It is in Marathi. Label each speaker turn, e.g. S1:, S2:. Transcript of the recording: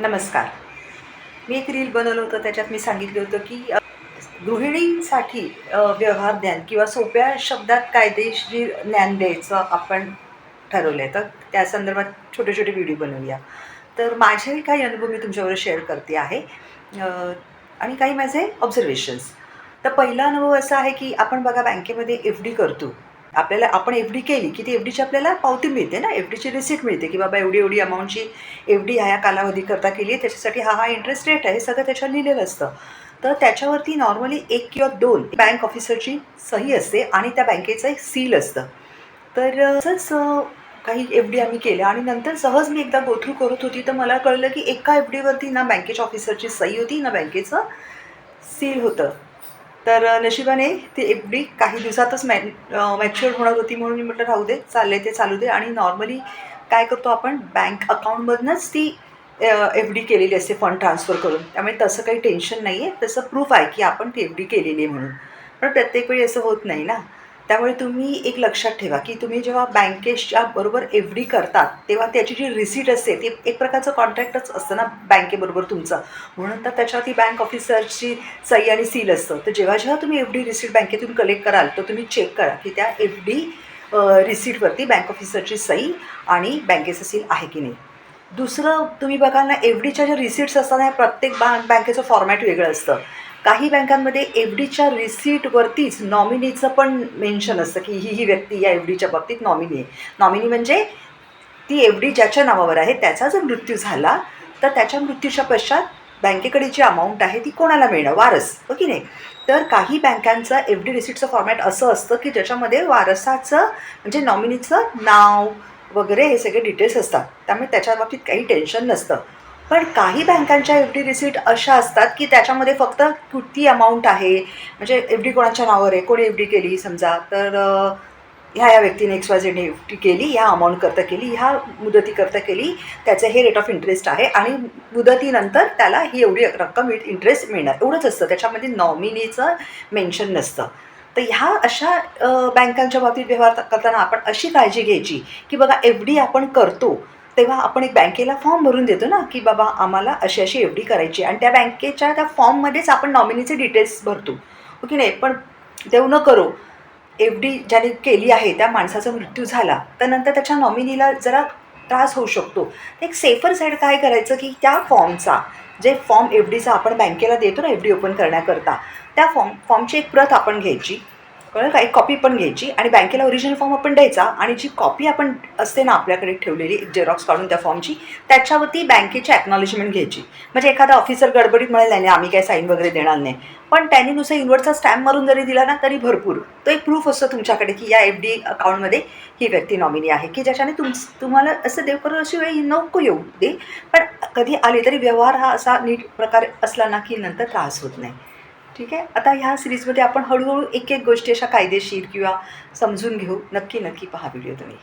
S1: नमस्कार. मी एक रील बनवलं होतं त्याच्यात मी सांगितलं होतं की गृहिणींसाठी व्यवहार ज्ञान किंवा सोप्या शब्दात कायदेशीर ज्ञान द्यायचं आपण ठरवलं आहे तर त्या संदर्भात छोटे छोटे व्हिडिओ बनवूया. तर माझे काही अनुभव मी तुमच्याबरोबर शेअर करते आहे. आणि काही माझे ऑब्झर्वेशन्स तर पहिला अनुभव असा आहे की आपण बघा बँकेमध्ये एफ डी करतो. आपल्याला आपण एफ डी केली की ती एफ डीची आपल्याला पावती मिळते ना? एफ डीची रिसिट मिळते की बाबा एवढी एवढी अमाऊंटची एफ डी ह्या कालावधी कालावधीकरता केली आहे त्याच्यासाठी हा हा इंटरेस्ट रेट आहे हे सगळं त्याच्यावर लिहिलेलं असतं. तर त्याच्यावरती नॉर्मली एक किंवा दोन बँक ऑफिसरची सही असते आणि त्या बँकेचं एक सील असतं. तर असंच काही एफ डी आम्ही केल्या आणि नंतर सहज मी एकदा गोथ्रू करत होती तर मला कळलं की एका एफ डीवरती ना बँकेच्या ऑफिसरची सही होती ना बँकेचं सील होतं. तर नशिबाने ती एफ डी काही दिवसातच मॅ मॅच्युअर होणार होती म्हणून मी म्हटलं राहू दे चालले ते चालू दे. आणि नॉर्मली काय करतो आपण बँक अकाउंटमधनंच ती एफ डी केलेली असते फंड ट्रान्सफर करून. त्यामुळे तसं काही टेन्शन नाही आहे तसं प्रूफ आहे की आपण ती एफ डी केलेली आहे म्हणून. पण प्रत्येक वेळी असं होत नाही ना. त्यामुळे तुम्ही एक लक्षात ठेवा की तुम्ही जेव्हा बँकेच्या बरोबर एफ डी करतात तेव्हा त्याची जी रिसीट असते ती एक प्रकारचं कॉन्ट्रॅक्टच असतं ना बँकेबरोबर तुमचं. म्हणून तर त्याच्यावरती बँक ऑफिसरची सही आणि सील असतं. तर जेव्हा जेव्हा तुम्ही एफ डी रिसीट बँकेतून कलेक्ट कराल तर तुम्ही चेक करा की त्या एफ डी रिसीटवरती बँक ऑफिसरची सही आणि बँकेचं सील आहे की नाही. दुसरं तुम्ही बघाल ना एफ डीच्या ज्या रिसिट्स असतात ना प्रत्येक बँक बँकेचं फॉर्मॅट वेगळं असतं. काही बँकांमध्ये एफ डीच्या रिसीटवरतीच नॉमिनीचं पण मेन्शन असतं की ही ही व्यक्ती या एफ डीच्या बाबतीत नॉमिनी आहे. नॉमिनी म्हणजे ती एफ डी ज्याच्या नावावर आहे त्याचा जर मृत्यू झाला तर त्याच्या मृत्यूच्या पश्चात बँकेकडे जी अमाऊंट आहे ती कोणाला मिळणं वारस. हो की नाही? तर काही बँकांचं एफ डी रिसिटचं फॉर्मॅट असं असतं की ज्याच्यामध्ये वारसाचं म्हणजे नॉमिनीचं नाव वगैरे हे सगळे डिटेल्स असतात. त्यामुळे त्याच्या बाबतीत काही टेन्शन नसतं. पण काही बँकांच्या एफ डी रिसिट अशा असतात की त्याच्यामध्ये फक्त किती अमाऊंट आहे. म्हणजे एफ डी कोणाच्या नावावर आहे? कोणी एफ डी केली समजा? तर ह्या या व्यक्तीने एक्स वाय झेडने एफ डी केली ह्या अमाऊंटकरता केली ह्या मुदतीकरता केली त्याचं हे रेट ऑफ इंटरेस्ट आहे आणि मुदतीनंतर त्याला ही एवढी रक्कम इंटरेस्ट मिळणार. एवढंच असतं. त्याच्यामध्ये नॉमिनीचं मेन्शन नसतं. तर ह्या अशा बँकांच्या बाबतीत व्यवहार करताना आपण अशी काळजी घ्यायची की बघा एफ डी आपण करतो तेव्हा आपण एक बँकेला फॉर्म भरून देतो ना की बाबा आम्हाला अशी अशी एफ डी करायची आणि त्या बँकेच्या त्या फॉर्ममध्येच आपण नॉमिनीचे डिटेल्स भरतो. ओके नाही? पण देऊ न करो एफ डी ज्याने केली आहे त्या माणसाचा मृत्यू झाला तर नंतर त्याच्या नॉमिनीला जरा त्रास होऊ शकतो. एक सेफर साईड काय करायचं की त्या फॉर्मचा जे फॉर्म एफ डीचा आपण बँकेला देतो ना एफ डी ओपन करण्याकरता त्या फॉर्म फॉर्मची एक प्रत आपण घ्यायची. कळलं का एक कॉपी पण घ्यायची आणि बँकेला ओरिजिनल फॉर्म आपण द्यायचा आणि जी कॉपी आपण असते ना आपल्याकडे ठेवलेली जेरॉक्स काढून त्या फॉर्मची त्याच्यावरती बँकेची ॲक्नॉलेजमेंट घ्यायची. म्हणजे एखादा ऑफिसर गडबडीत म्हणाल नाही आम्ही काय साईन वगैरे देणार नाही. पण त्यांनी नुसतं इनवर्डचा स्टॅम्प मारून जरी दिला ना तरी भरपूर. तो एक प्रूफ असतो तुमच्याकडे की या एफ डी अकाउंटमध्ये ही व्यक्ती नॉमिनी आहे की ज्याच्याने तुम तुम्हाला असं देव करू अशी वेळ नको येऊ दे. पण कधी आले तरी व्यवहार हा असा नीट प्रकारे असला ना की नंतर त्रास होत नाही. ठीक आहे? आता ह्या सिरीजमध्ये आपण हळूहळू एक एक गोष्टी अशा कायदेशीर किंवा समजून घेऊ. नक्की नक्की पहा व्हिडिओ तुम्ही.